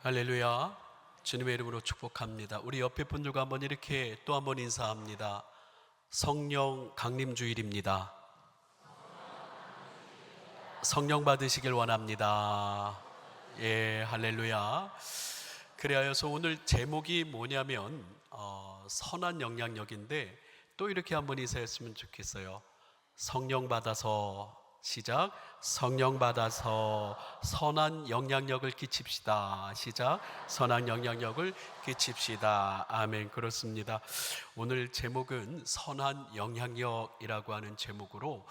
할렐루야. 주님의 이름으로 축복합니다. 우리 옆에 분들과 한번 이렇게 또 한번 인사합니다. 성령 강림 주일입니다. 성령 받으시길 원합니다. 예, 할렐루야. 그래서 오늘 제목이 뭐냐면 어, 선한 영향력인데 또 이렇게 한번 인사했으면 좋겠어요. 성령 받아서 시작. 성령 받아서 선한 영향력을 끼칩시다. 시작. 선한 영향력을 끼칩시다. 아멘. 그렇습니다. 오늘 제목은 선한 영향력이라고 하는 제목으로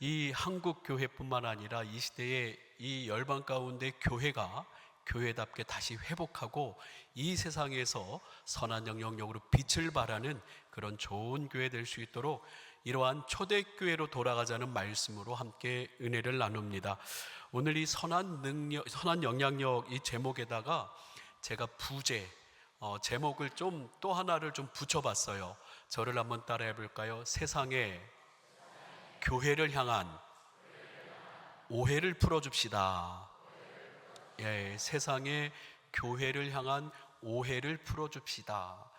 이 한국 교회뿐만 아니라 이 시대의 이 열방 가운데 교회가 교회답게 다시 회복하고 이 세상에서 선한 영향력으로 빛을 발하는 그런 좋은 교회 될 수 있도록 이러한 초대교회로 돌아가자는 말씀으로 함께 은혜를 나눕니다. 오늘 이 선한 능력, 선한 영향력 이 제목에다가 제가 부제 어, 제목을 좀 또 하나를 좀 붙여봤어요. 저를 한번 따라해 볼까요? 세상에 교회를 향한 오해를 풀어줍시다. 예, 세상에 교회를 향한 오해를 풀어줍시다.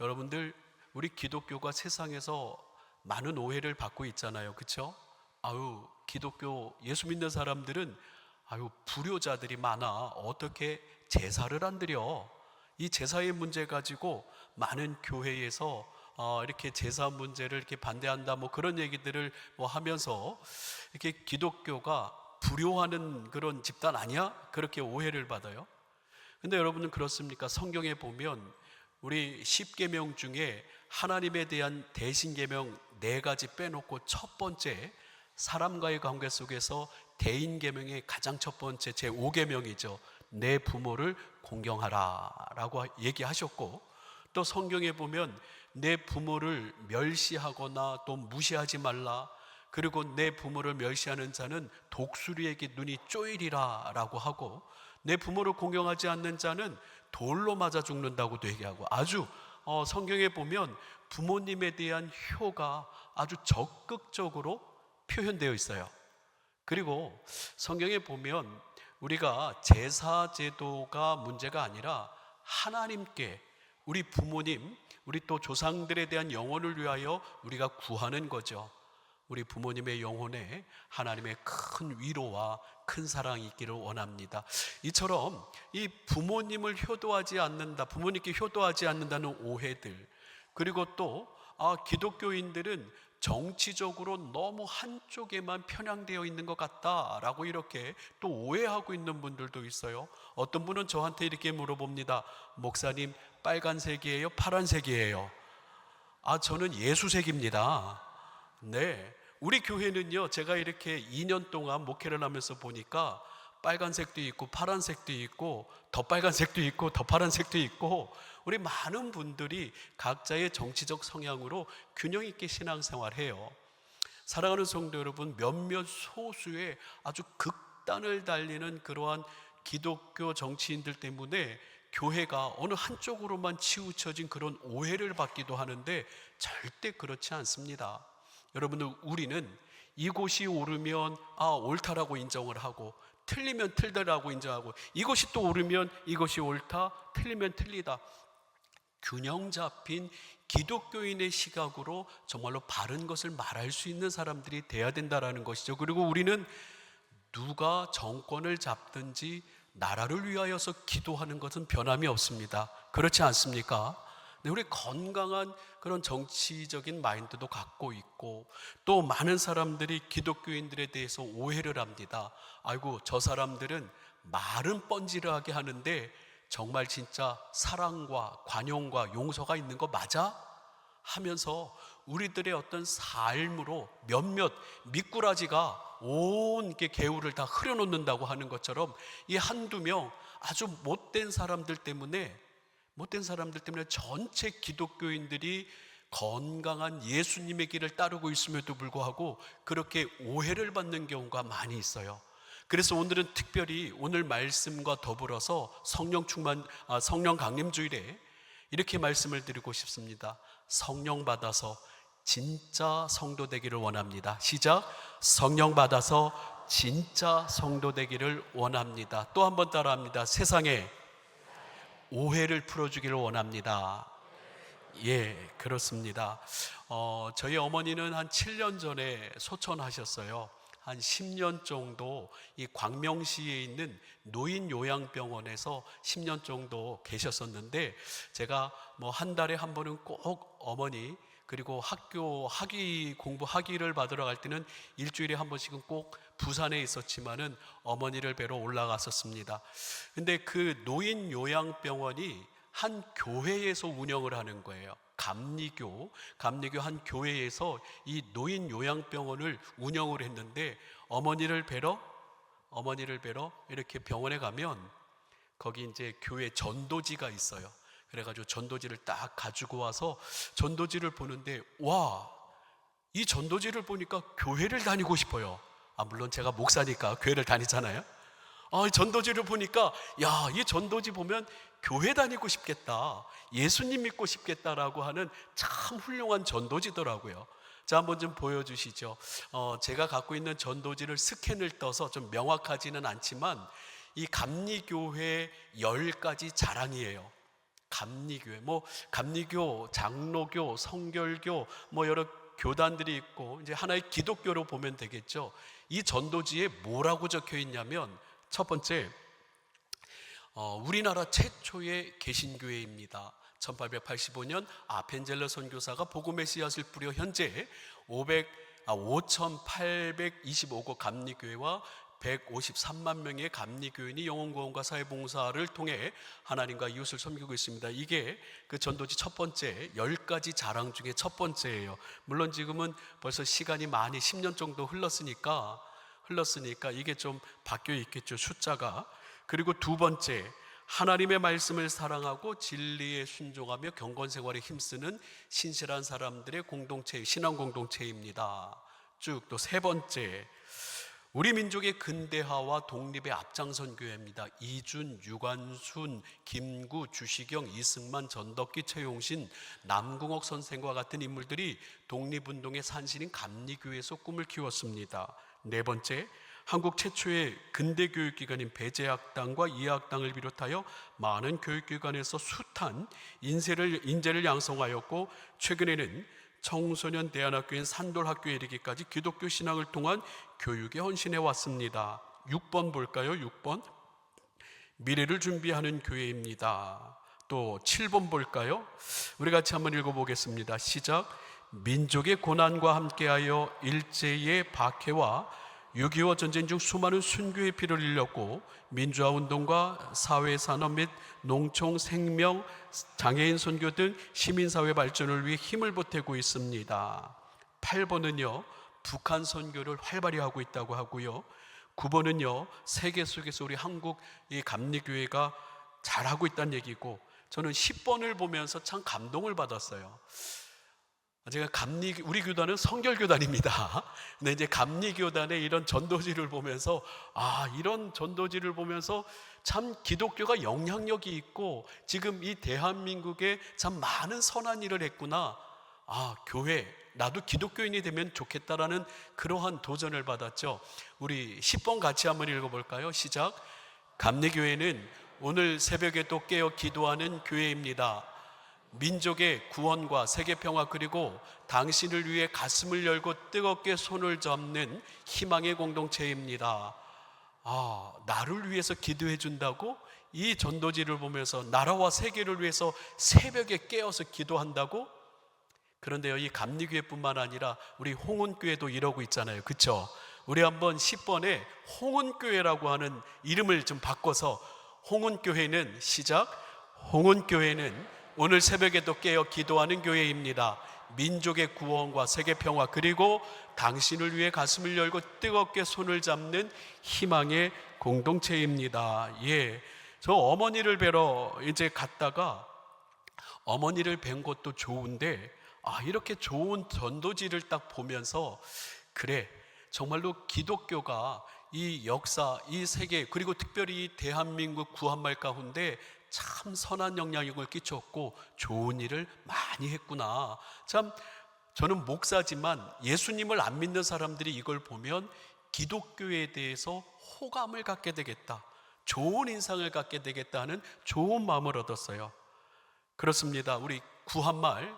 여러분들 우리 기독교가 세상에서 많은 오해를 받고 있잖아요. 그렇죠? 아유, 기독교 예수 믿는 사람들은 아유, 불효자들이 많아. 어떻게 제사를 안 드려? 이 제사의 문제 가지고 많은 교회에서 어, 이렇게 제사 문제를 이렇게 반대한다 뭐 그런 얘기들을 뭐 하면서 이렇게 기독교가 불효하는 그런 집단 아니야? 그렇게 오해를 받아요. 근데 여러분은 그렇습니까? 성경에 보면 우리 10계명 중에 하나님에 대한 대신 계명 네 가지 빼놓고 첫 번째 사람과의 관계 속에서 대인 계명의 가장 첫 번째 제 5계명이죠. 내 부모를 공경하라라고 얘기하셨고 또 성경에 보면 내 부모를 멸시하거나 또 무시하지 말라. 그리고 내 부모를 멸시하는 자는 독수리에게 눈이 쪼이리라라고 하고 내 부모를 공경하지 않는 자는 돌로 맞아 죽는다고도 얘기하고 아주 어, 성경에 보면 부모님에 대한 효가 아주 적극적으로 표현되어 있어요. 그리고 성경에 보면 우리가 제사 제도가 문제가 아니라 하나님께 우리 부모님, 우리 또 조상들에 대한 영혼을 위하여 우리가 구하는 거죠. 우리 부모님의 영혼에 하나님의 큰 위로와 큰 사랑이 있기를 원합니다. 이처럼 이 부모님을 효도하지 않는다, 부모님께 효도하지 않는다는 오해들, 그리고 또 아, 기독교인들은 정치적으로 너무 한쪽에만 편향되어 있는 것 같다라고 이렇게 또 오해하고 있는 분들도 있어요. 어떤 분은 저한테 이렇게 물어봅니다. 목사님, 빨간색이에요? 파란색이에요? 아, 저는 예수색입니다. 네. 우리 교회는요, 제가 이렇게 2년 동안 목회를 하면서 보니까 빨간색도 있고 파란색도 있고 더 빨간색도 있고 더 파란색도 있고 우리 많은 분들이 각자의 정치적 성향으로 균형 있게 신앙생활해요. 사랑하는 성도 여러분, 몇몇 소수의 아주 극단을 달리는 그러한 기독교 정치인들 때문에 교회가 어느 한쪽으로만 치우쳐진 그런 오해를 받기도 하는데 절대 그렇지 않습니다. 여러분들 우리는 이곳이 옳으면 아 옳다라고 인정을 하고 틀리면 틀다라고 인정하고 이것이 또 옳으면 이것이 옳다 틀리면 틀리다 균형 잡힌 기독교인의 시각으로 정말로 바른 것을 말할 수 있는 사람들이 돼야 된다라는 것이죠. 그리고 우리는 누가 정권을 잡든지 나라를 위하여서 기도하는 것은 변함이 없습니다. 그렇지 않습니까? 네, 우리 건강한 그런 정치적인 마인드도 갖고 있고 또 많은 사람들이 기독교인들에 대해서 오해를 합니다. 아이고 저 사람들은 말은 뻔질하게 하는데 정말 진짜 사랑과 관용과 용서가 있는 거 맞아? 하면서 우리들의 어떤 삶으로 몇몇 미꾸라지가 온게 개울을 다 흐려놓는다고 하는 것처럼 이 한두 명 아주 못된 사람들 때문에 못된 사람들 때문에 전체 기독교인들이 건강한 예수님의 길을 따르고 있음에도 불구하고 그렇게 오해를 받는 경우가 많이 있어요. 그래서 오늘은 특별히 오늘 말씀과 더불어서 성령 충만 아, 성령 강림 주일에 이렇게 말씀을 드리고 싶습니다. 성령 받아서 진짜 성도 되기를 원합니다. 시작. 성령 받아서 진짜 성도 되기를 원합니다. 또 한 번 따라합니다. 세상에 오해를 풀어주기를 원합니다. 예, 그렇습니다. 어, 저희 어머니는 한 7년 전에 소천하셨어요. 한 10년 정도 이 광명시에 있는 노인 요양병원에서 10년 정도 계셨었는데 제가 뭐 한 달에 한 번은 꼭 어머니 그리고 학교 학위 공부 학위를 받으러 갈 때는 일주일에 한 번씩은 꼭 부산에 있었지만은 어머니를 뵈러 올라갔었습니다. 근데 그 노인 요양병원이 한 교회에서 운영을 하는 거예요. 감리교, 감리교 한 교회에서 이 노인 요양병원을 운영을 했는데 어머니를 뵈러 어머니를 뵈러 이렇게 병원에 가면 거기 이제 교회 전도지가 있어요. 그래가지고 전도지를 딱 가지고 와서 전도지를 보는데 와, 이 전도지를 보니까 교회를 다니고 싶어요. 아, 물론 제가 목사니까 교회를 다니잖아요. 아, 이 전도지를 보니까 야, 이 전도지 보면 교회 다니고 싶겠다. 예수님 믿고 싶겠다라고 하는 참 훌륭한 전도지더라고요. 자, 한번 좀 보여주시죠. 어, 제가 갖고 있는 전도지를 스캔을 떠서 좀 명확하지는 않지만 이 감리교회 열 가지 자랑이에요. 감리교회, 뭐 감리교, 장로교, 성결교, 뭐 여러 교단들이 있고 이제 하나의 기독교로 보면 되겠죠. 이 전도지에 뭐라고 적혀 있냐면 첫 번째 어, 우리나라 최초의 개신교회입니다. 1885년 아펜젤러 선교사가 복음의 씨앗을 뿌려 현재 500, 아, 5,825고 감리교회와 153만 명의 감리교인이 영혼구원과 사회봉사를 통해 하나님과 이웃을 섬기고 있습니다. 이게 그 전도지 첫 번째 열 가지 자랑 중에 첫 번째예요. 물론 지금은 벌써 시간이 많이 10년 정도 흘렀으니까 흘렀으니까 이게 좀 바뀌어 있겠죠 숫자가. 그리고 두 번째 하나님의 말씀을 사랑하고 진리에 순종하며 경건 생활에 힘쓰는 신실한 사람들의 공동체 신앙 공동체입니다. 쭉 또 세 번째 우리 민족의 근대화와 독립의 앞장선 교회입니다. 이준, 유관순, 김구, 주시경, 이승만, 전덕기, 최용신, 남궁옥 선생과 같은 인물들이 독립운동의 산신인 감리교회에서 꿈을 키웠습니다. 네 번째, 한국 최초의 근대 교육기관인 배재학당과 이학당을 비롯하여 많은 교육기관에서 숱한 인재를, 인재를 양성하였고 최근에는 청소년 대안학교인 산돌학교에 이르기까지 기독교 신앙을 통한 교육에 헌신해 왔습니다. 6번 볼까요? 6번. 미래를 준비하는 교회입니다. 또 7번 볼까요? 우리 같이 한번 읽어보겠습니다. 시작. 민족의 고난과 함께하여 일제의 박해와 6.25 전쟁 중 수많은 순교의 피를 흘렸고 민주화 운동과 사회 산업 및 농촌 생명 장애인 선교 등 시민 사회 발전을 위해 힘을 보태고 있습니다. 8번은요. 북한 선교를 활발히 하고 있다고 하고요. 9번은요. 세계 속에서 우리 한국 이 감리교회가 잘하고 있다는 얘기고 저는 10번을 보면서 참 감동을 받았어요. 제가 감리 우리 교단은 성결 교단입니다. 근데 이제 감리 교단의 이런 전도지를 보면서 아 이런 전도지를 보면서 참 기독교가 영향력이 있고 지금 이 대한민국에 참 많은 선한 일을 했구나. 아 교회 나도 기독교인이 되면 좋겠다라는 그러한 도전을 받았죠. 우리 10번 같이 한번 읽어볼까요? 시작. 감리교회는 오늘 새벽에 또 깨어 기도하는 교회입니다. 민족의 구원과 세계 평화 그리고 당신을 위해 가슴을 열고 뜨겁게 손을 잡는 희망의 공동체입니다. 아, 나를 위해서 기도해 준다고? 이 전도지를 보면서 나라와 세계를 위해서 새벽에 깨어서 기도한다고? 그런데요, 이 감리교회뿐만 아니라 우리 홍은교회도 이러고 있잖아요. 그쵸? 우리 한번 10번에 홍은교회라고 하는 이름을 좀 바꿔서 홍은교회는 시작, 홍은교회는 오늘 새벽에도 깨어 기도하는 교회입니다. 민족의 구원과 세계 평화 그리고 당신을 위해 가슴을 열고 뜨겁게 손을 잡는 희망의 공동체입니다. 예. 저 어머니를 뵈러 이제 갔다가 어머니를 뵌 것도 좋은데 아, 이렇게 좋은 전도지를 딱 보면서 그래. 정말로 기독교가 이 역사, 이 세계, 그리고 특별히 대한민국 구한말 가운데 참 선한 영향력을 끼쳤고 좋은 일을 많이 했구나. 참 저는 목사지만 예수님을 안 믿는 사람들이 이걸 보면 기독교에 대해서 호감을 갖게 되겠다. 좋은 인상을 갖게 되겠다는 좋은 마음을 얻었어요. 그렇습니다. 우리 구한말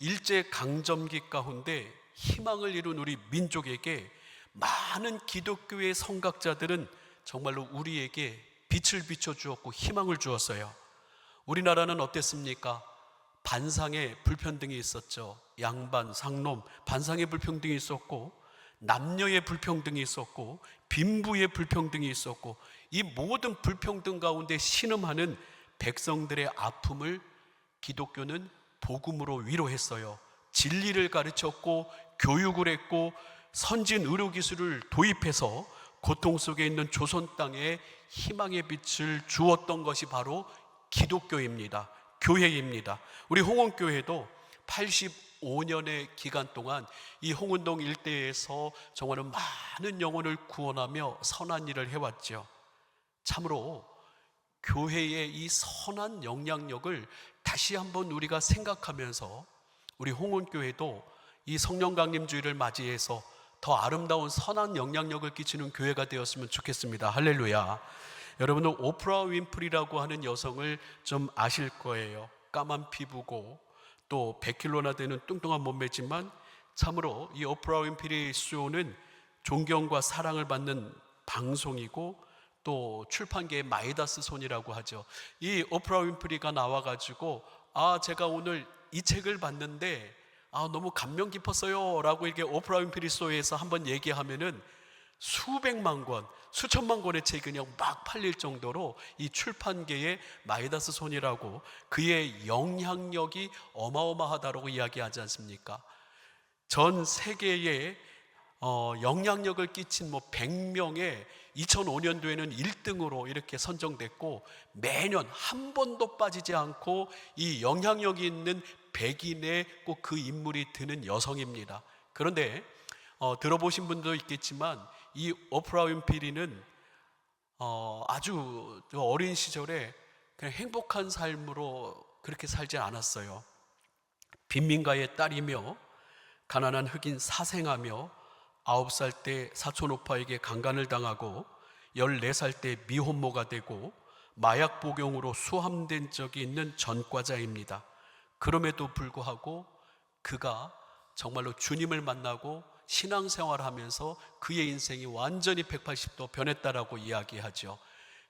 일제 강점기 가운데 희망을 이룬 우리 민족에게 많은 기독교의 성각자들은 정말로 우리에게 빛을 비춰 주었고 희망을 주었어요. 우리나라는 어땠습니까? 반상의 불평등이 있었죠. 양반, 상놈, 반상의 불평등이 있었고, 남녀의 불평등이 있었고, 빈부의 불평등이 있었고, 이 모든 불평등 가운데 신음하는 백성들의 아픔을 기독교는 복음으로 위로했어요. 진리를 가르쳤고, 교육을 했고, 선진 의료 기술을 도입해서 고통 속에 있는 조선 땅에 희망의 빛을 주었던 것이 바로 기독교입니다. 교회입니다. 우리 홍원교회도 85년의 기간 동안 이 홍은동 일대에서 정말로 많은 영혼을 구원하며 선한 일을 해왔죠. 참으로 교회의 이 선한 영향력을 다시 한번 우리가 생각하면서 우리 홍원교회도 이 성령 강림주의를 맞이해서 더 아름다운 선한 영향력을 끼치는 교회가 되었으면 좋겠습니다. 할렐루야. 여러분은 오프라 윈프리라고 하는 여성을 좀 아실 거예요. 까만 피부고 또 100kg나 되는 뚱뚱한 몸매지만 참으로 이 오프라 윈프리 쇼는 존경과 사랑을 받는 방송이고 또 출판계의 마이다스 손이라고 하죠. 이 오프라 윈프리가 나와가지고 아 제가 오늘 이 책을 봤는데 아 너무 감명 깊었어요라고 이렇게 오프라 윈프리 쇼에서 한번 얘기하면은 수백만 권, 수천만 권의 책이 그냥 막 팔릴 정도로 이 출판계의 마이다스 손이라고 그의 영향력이 어마어마하다라고 이야기하지 않습니까? 전 세계에 어, 영향력을 끼친 뭐 100명의 2005년도에는 1등으로 이렇게 선정됐고 매년 한 번도 빠지지 않고 이 영향력이 있는 백인의 꼭그 인물이 드는 여성입니다. 그런데 어, 들어보신 분도 있겠지만 이 오프라 윈피리는 어, 아주 어린 시절에 그냥 행복한 삶으로 그렇게 살지 않았어요. 빈민가의 딸이며 가난한 흑인 사생하며 아홉 살 때 사촌 오빠에게 강간을 당하고 열네 살 때 미혼모가 되고 마약 복용으로 수함된 적이 있는 전과자입니다. 그럼에도 불구하고 그가 정말로 주님을 만나고 신앙생활을 하면서 그의 인생이 완전히 180도 변했다라고 이야기하죠.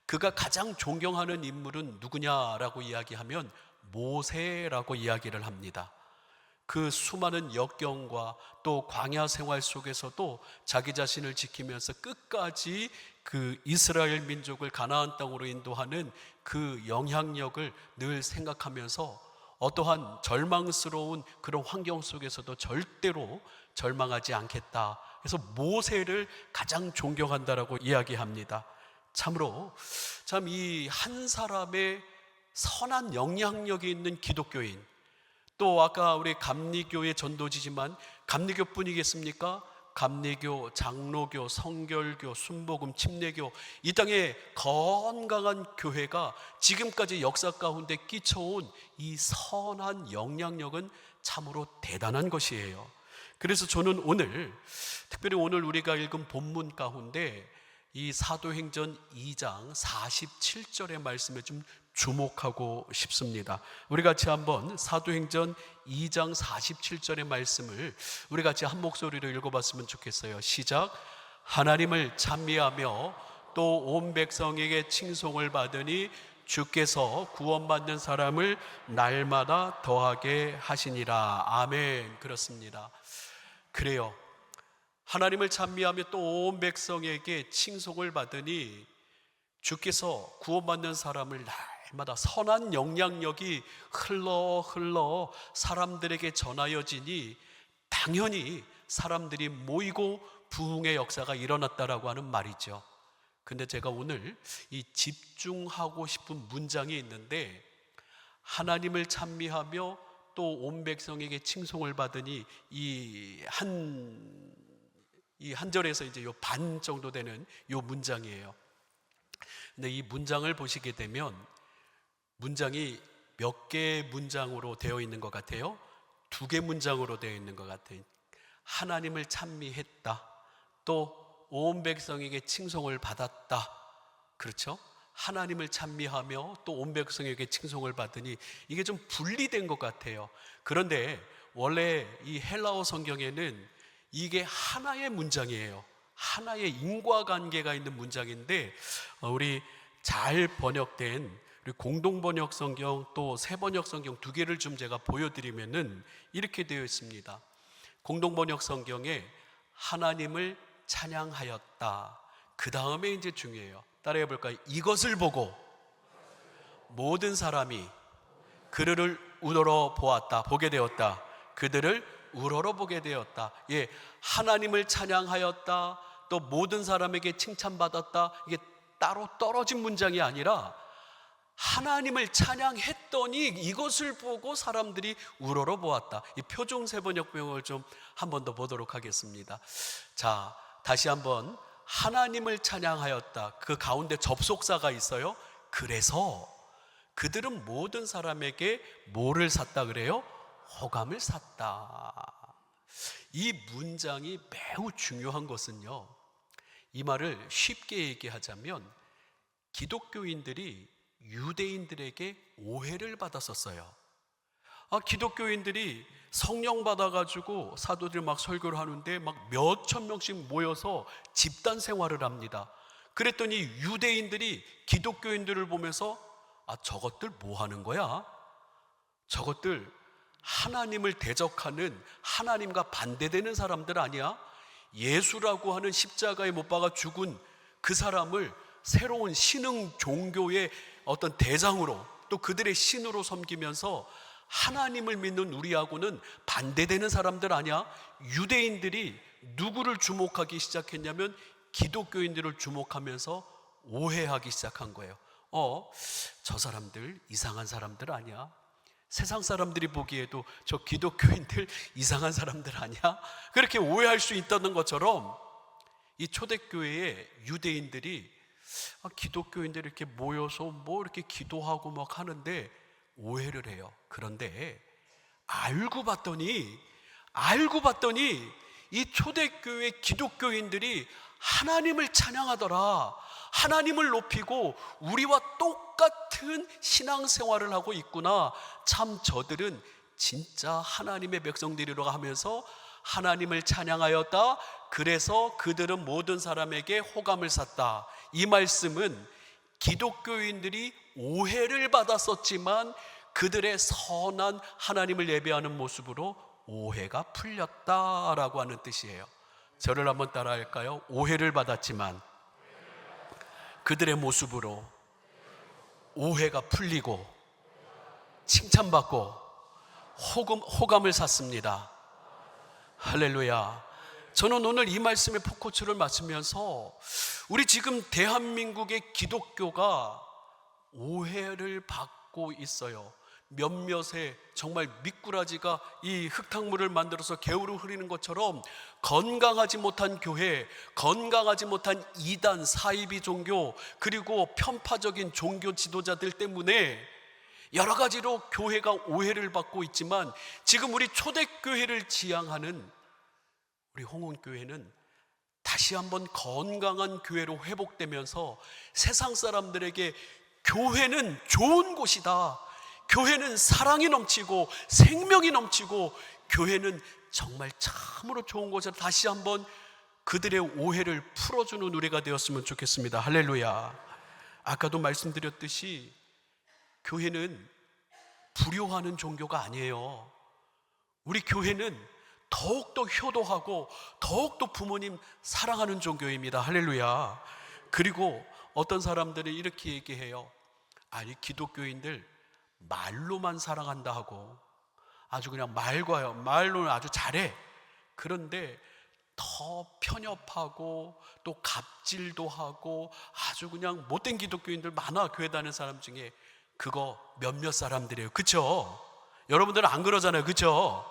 그가 가장 존경하는 인물은 누구냐라고 이야기하면 모세라고 이야기를 합니다. 그 수많은 역경과 또 광야 생활 속에서도 자기 자신을 지키면서 끝까지 그 이스라엘 민족을 가나안 땅으로 인도하는 그 영향력을 늘 생각하면서 어떠한 절망스러운 그런 환경 속에서도 절대로 절망하지 않겠다. 그래서 모세를 가장 존경한다라고 이야기합니다. 참으로 참 이 한 사람의 선한 영향력이 있는 기독교인 또 아까 우리 감리교의 전도지지만 감리교뿐이겠습니까? 감리교, 장로교, 성결교, 순복음, 침례교 이 땅에 건강한 교회가 지금까지 역사 가운데 끼쳐온 이 선한 영향력은 참으로 대단한 것이에요. 그래서 저는 오늘 특별히 오늘 우리가 읽은 본문 가운데 이 사도행전 2장 47절의 말씀에 좀 주목하고 싶습니다. 우리 같이 한번 사도행전 2장 47절의 말씀을 우리 같이 한 목소리로 읽어봤으면 좋겠어요. 시작. 하나님을 찬미하며 또 온 백성에게 칭송을 받으니 주께서 구원받는 사람을 날마다 더하게 하시니라. 아멘. 그렇습니다. 그래요. 하나님을 찬미하며 또 온 백성에게 칭송을 받으니 주께서 구원받는 사람을 날 마다 선한 영향력이 흘러 흘러 사람들에게 전하여지니 당연히 사람들이 모이고 부흥의 역사가 일어났다라고 하는 말이죠. 근데 제가 오늘 이 집중하고 싶은 문장이 있는데 하나님을 찬미하며 또 온 백성에게 칭송을 받으니 이한이한 절에서 이제 요 반 정도 되는 요 문장이에요. 근데 이 문장을 보시게 되면 문장이 몇 개의 문장으로 되어 있는 것 같아요? 두 개 문장으로 되어 있는 것 같아요. 하나님을 찬미했다. 또 온 백성에게 칭송을 받았다. 그렇죠? 하나님을 찬미하며 또 온 백성에게 칭송을 받으니 이게 좀 분리된 것 같아요. 그런데 원래 이 헬라어 성경에는 이게 하나의 문장이에요. 하나의 인과관계가 있는 문장인데 어, 우리 잘 번역된 우리 공동 번역 성경 또새 번역 성경 두 개를 좀 제가 보여드리면은 이렇게 되어 있습니다. 공동 번역 성경에 하나님을 찬양하였다. 그 다음에 이제 중요해요. 따라해 볼까요? 이것을 보고 모든 사람이 그를 우러러 보았다. 보게 되었다. 그들을 우러러 보게 되었다. 예, 하나님을 찬양하였다. 또 모든 사람에게 칭찬받았다. 이게 따로 떨어진 문장이 아니라 하나님을 찬양했더니 이것을 보고 사람들이 우러러 보았다. 이 표종 세번역병을 좀 한 번 더 보도록 하겠습니다. 자, 다시 한번 하나님을 찬양하였다. 그 가운데 접속사가 있어요. 그래서 그들은 모든 사람에게 뭐를 샀다 그래요? 호감을 샀다. 이 문장이 매우 중요한 것은요. 이 말을 쉽게 얘기하자면 기독교인들이 유대인들에게 오해를 받았었어요. 아, 기독교인들이 성령 받아가지고 사도들 막 설교를 하는데 막 몇 천 명씩 모여서 집단 생활을 합니다. 그랬더니 유대인들이 기독교인들을 보면서 아, 저것들 뭐 하는 거야? 저것들 하나님을 대적하는 하나님과 반대되는 사람들 아니야? 예수라고 하는 십자가에 못 박아 죽은 그 사람을 새로운 신흥 종교의 어떤 대장으로 또 그들의 신으로 섬기면서 하나님을 믿는 우리하고는 반대되는 사람들 아니야? 유대인들이 누구를 주목하기 시작했냐면 기독교인들을 주목하면서 오해하기 시작한 거예요. 어, 저 사람들 이상한 사람들 아니야? 세상 사람들이 보기에도 저 기독교인들 이상한 사람들 아니야? 그렇게 오해할 수 있다는 것처럼 이 초대교회의 유대인들이 아, 기독교인들이 이렇게 모여서 뭐 이렇게 기도하고 막 하는데 오해를 해요. 그런데 알고 봤더니 알고 봤더니 이 초대교회 기독교인들이 하나님을 찬양하더라. 하나님을 높이고 우리와 똑같은 신앙생활을 하고 있구나. 참 저들은 진짜 하나님의 백성들이라고 하면서 하나님을 찬양하였다. 그래서 그들은 모든 사람에게 호감을 샀다. 이 말씀은 기독교인들이 오해를 받았었지만 그들의 선한 하나님을 예배하는 모습으로 오해가 풀렸다라고 하는 뜻이에요. 저를 한번 따라 할까요? 오해를 받았지만 그들의 모습으로 오해가 풀리고 칭찬받고 호감, 호감을 샀습니다. 할렐루야. 저는 오늘 이 말씀의 포커스를 맞추면서 우리 지금 대한민국의 기독교가 오해를 받고 있어요. 몇몇의 정말 미꾸라지가 이 흙탕물을 만들어서 개울을 흐리는 것처럼 건강하지 못한 교회, 건강하지 못한 이단, 사이비 종교, 그리고 편파적인 종교 지도자들 때문에 여러 가지로 교회가 오해를 받고 있지만 지금 우리 초대교회를 지향하는 우리 홍원교회는 다시 한번 건강한 교회로 회복되면서 세상 사람들에게 교회는 좋은 곳이다. 교회는 사랑이 넘치고 생명이 넘치고 교회는 정말 참으로 좋은 곳이다. 다시 한번 그들의 오해를 풀어주는 우리가 되었으면 좋겠습니다. 할렐루야. 아까도 말씀드렸듯이 교회는 불효하는 종교가 아니에요. 우리 교회는 더욱더 효도하고 더욱더 부모님 사랑하는 종교입니다. 할렐루야. 그리고 어떤 사람들은 이렇게 얘기해요. 아니, 기독교인들 말로만 사랑한다 하고 아주 그냥 말과요. 말로는 아주 잘해. 그런데 더 편협하고 또 갑질도 하고 아주 그냥 못된 기독교인들 많아. 교회 다니는 사람 중에 그거 몇몇 사람들이에요. 그쵸? 여러분들은 안 그러잖아요. 그쵸?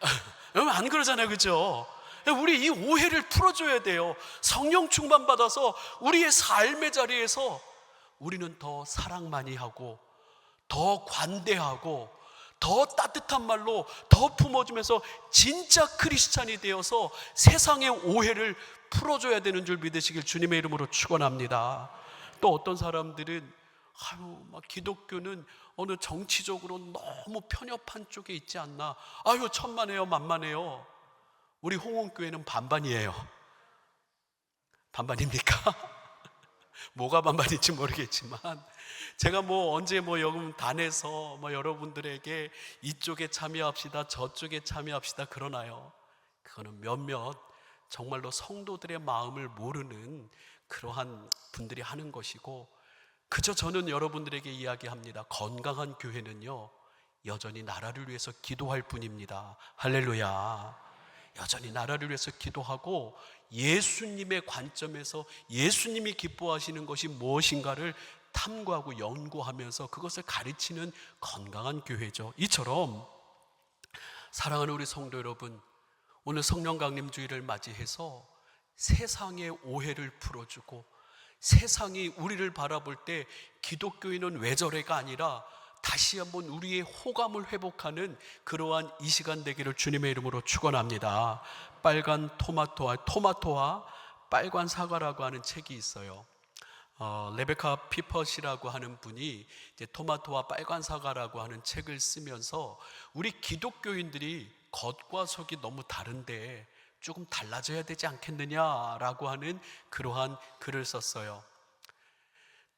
여러분 안 그러잖아요. 그죠? 우리 이 오해를 풀어줘야 돼요. 성령 충만 받아서 우리의 삶의 자리에서 우리는 더 사랑 많이 하고 더 관대하고 더 따뜻한 말로 더 품어주면서 진짜 크리스찬이 되어서 세상의 오해를 풀어줘야 되는 줄 믿으시길 주님의 이름으로 축원합니다. 또 어떤 사람들은 아유 막 기독교는 어느 정치적으로 너무 편협한 쪽에 있지 않나. 아유 천만에요 만만해요. 우리 홍원교회는 반반이에요. 반반입니까? 뭐가 반반인지 모르겠지만 제가 뭐 언제 뭐 여금 단에서 뭐 여러분들에게 이쪽에 참여합시다 저쪽에 참여합시다 그러나요? 그거는 몇몇 정말로 성도들의 마음을 모르는 그러한 분들이 하는 것이고 그저 저는 여러분들에게 이야기합니다. 건강한 교회는요 여전히 나라를 위해서 기도할 뿐입니다. 할렐루야. 여전히 나라를 위해서 기도하고 예수님의 관점에서 예수님이 기뻐하시는 것이 무엇인가를 탐구하고 연구하면서 그것을 가르치는 건강한 교회죠. 이처럼 사랑하는 우리 성도 여러분, 오늘 성령 강림 주일을 맞이해서 세상의 오해를 풀어주고 세상이 우리를 바라볼 때 기독교인은 외절해가 아니라 다시 한번 우리의 호감을 회복하는 그러한 이 시간 되기를 주님의 이름으로 축원합니다. 빨간 토마토와 토마토와 빨간 사과라고 하는 책이 있어요. 어, 레베카 피퍼시라고 하는 분이 토마토와 빨간 사과라고 하는 책을 쓰면서 우리 기독교인들이 겉과 속이 너무 다른데 조금 달라져야 되지 않겠느냐라고 하는 그러한 글을 썼어요.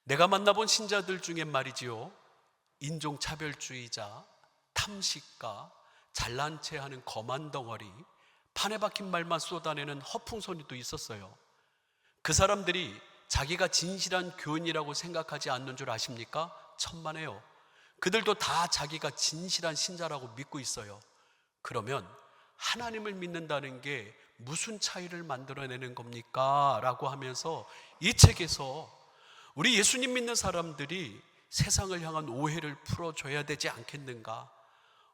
내가 만나본 신자들 중에 말이지요. 인종차별주의자, 탐식가, 잘난 체 하는 거만 덩어리, 판에 박힌 말만 쏟아내는 허풍소리도 있었어요. 그 사람들이 자기가 진실한 교인이라고 생각하지 않는 줄 아십니까? 천만에요. 그들도 다 자기가 진실한 신자라고 믿고 있어요. 그러면 하나님을 믿는다는 게 무슨 차이를 만들어내는 겁니까? 라고 하면서 이 책에서 우리 예수님 믿는 사람들이 세상을 향한 오해를 풀어줘야 되지 않겠는가?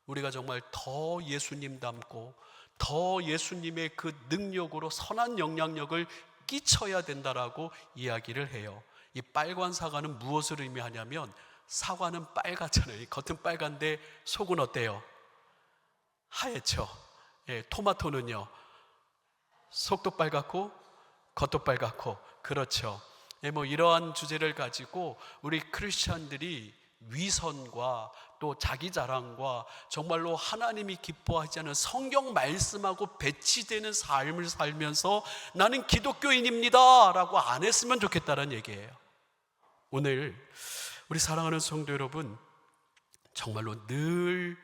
우리가 정말 더 예수님 닮고 더 예수님의 그 능력으로 선한 영향력을 끼쳐야 된다라고 이야기를 해요. 이 빨간 사과는 무엇을 의미하냐면 사과는 빨갛잖아요. 겉은 빨간데 속은 어때요? 하얗죠. 예, 토마토는요. 속도 빨갛고 겉도 빨갛고 그렇죠. 예, 뭐 이러한 주제를 가지고 우리 크리스천들이 위선과 또 자기 자랑과 정말로 하나님이 기뻐하지 않은 성경 말씀하고 배치되는 삶을 살면서 나는 기독교인입니다 라고 안 했으면 좋겠다는 얘기예요. 오늘 우리 사랑하는 성도 여러분 정말로 늘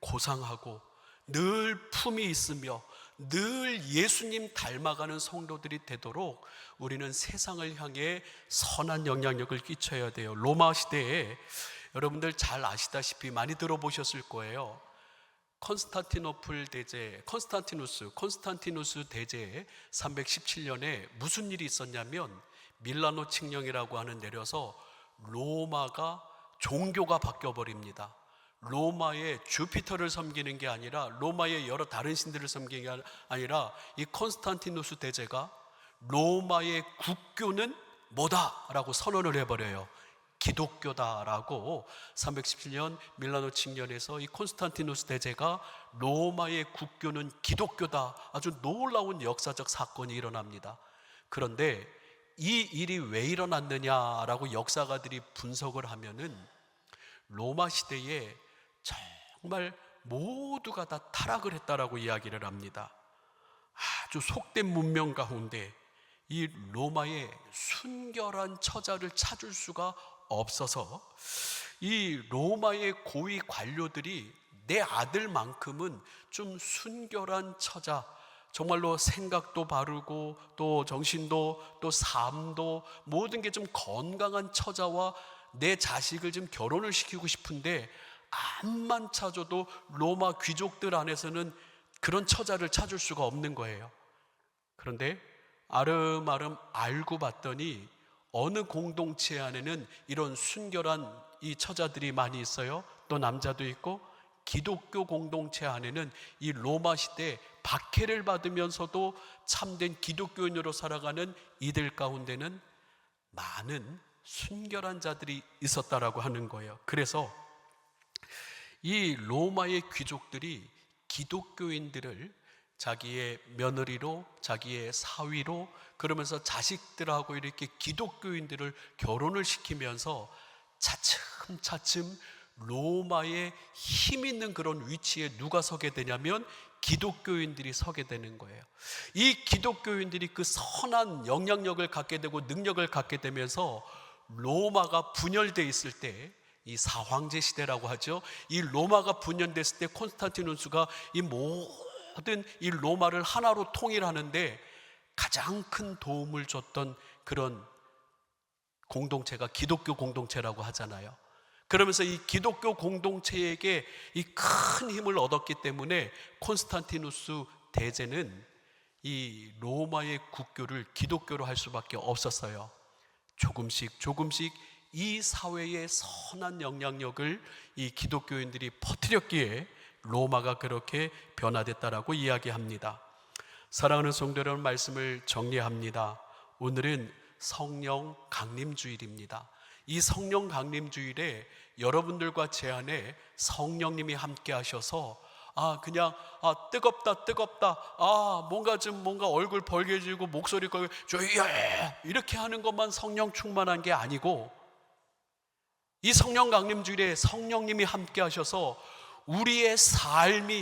고상하고 늘 품이 있으며 늘 예수님 닮아가는 성도들이 되도록 우리는 세상을 향해 선한 영향력을 끼쳐야 돼요. 로마 시대에 여러분들 잘 아시다시피 많이 들어보셨을 거예요. 컨스탄티노플 대제, 컨스탄티누스, 컨스탄티누스 대제 317년에 무슨 일이 있었냐면 밀라노 칙령이라고 하는 내려서 로마가 종교가 바뀌어 버립니다. 로마의 주피터를 섬기는 게 아니라 로마의 여러 다른 신들을 섬기는 게 아니라 이 컨스탄티누스 대제가 로마의 국교는 뭐다라고 선언을 해버려요. 기독교다라고 317년 밀라노 칙년에서 이 콘스탄티누스 대제가 로마의 국교는 기독교다 아주 놀라운 역사적 사건이 일어납니다. 그런데 이 일이 왜 일어났느냐라고 역사가들이 분석을 하면은 로마 시대에 정말 모두가 다 타락을 했다라고 이야기를 합니다. 아주 속된 문명 가운데 이 로마의 순결한 처자를 찾을 수가 없어서 이 로마의 고위 관료들이 내 아들만큼은 좀 순결한 처자, 정말로 생각도 바르고 또 정신도 또 삶도 모든 게 좀 건강한 처자와 내 자식을 좀 결혼을 시키고 싶은데 암만 찾아도 로마 귀족들 안에서는 그런 처자를 찾을 수가 없는 거예요. 그런데 아름아름 알고 봤더니 어느 공동체 안에는 이런 순결한 이 처자들이 많이 있어요. 또 남자도 있고 기독교 공동체 안에는 이 로마 시대 박해를 받으면서도 참된 기독교인으로 살아가는 이들 가운데는 많은 순결한 자들이 있었다라고 하는 거예요. 그래서 이 로마의 귀족들이 기독교인들을 자기의 며느리로, 자기의 사위로, 그러면서 자식들하고 이렇게 기독교인들을 결혼을 시키면서 차츰차츰 로마의 힘 있는 그런 위치에 누가 서게 되냐면 기독교인들이 서게 되는 거예요. 이 기독교인들이 그 선한 영향력을 갖게 되고 능력을 갖게 되면서 로마가 분열돼 있을 때 이 사황제 시대라고 하죠. 이 로마가 분열됐을 때 콘스탄티누스가 이 모든 이 로마를 하나로 통일하는데 가장 큰 도움을 줬던 그런 공동체가 기독교 공동체라고 하잖아요. 그러면서 이 기독교 공동체에게 이 큰 힘을 얻었기 때문에 콘스탄티누스 대제는 이 로마의 국교를 기독교로 할 수밖에 없었어요. 조금씩 조금씩 이 사회의 선한 영향력을 이 기독교인들이 퍼뜨렸기에 로마가 그렇게 변화됐다라고 이야기합니다. 사랑하는 성도 여러분 말씀을 정리합니다. 오늘은 성령 강림 주일입니다. 이 성령 강림 주일에 여러분들과 제 안에 성령님이 함께 하셔서 아 그냥 아 뜨겁다 뜨겁다 아 뭔가 좀 뭔가 얼굴 벌게지고 목소리 걸고 조용해 이렇게 하는 것만 성령 충만한 게 아니고 이 성령 강림 주일에 성령님이 함께 하셔서 우리의 삶이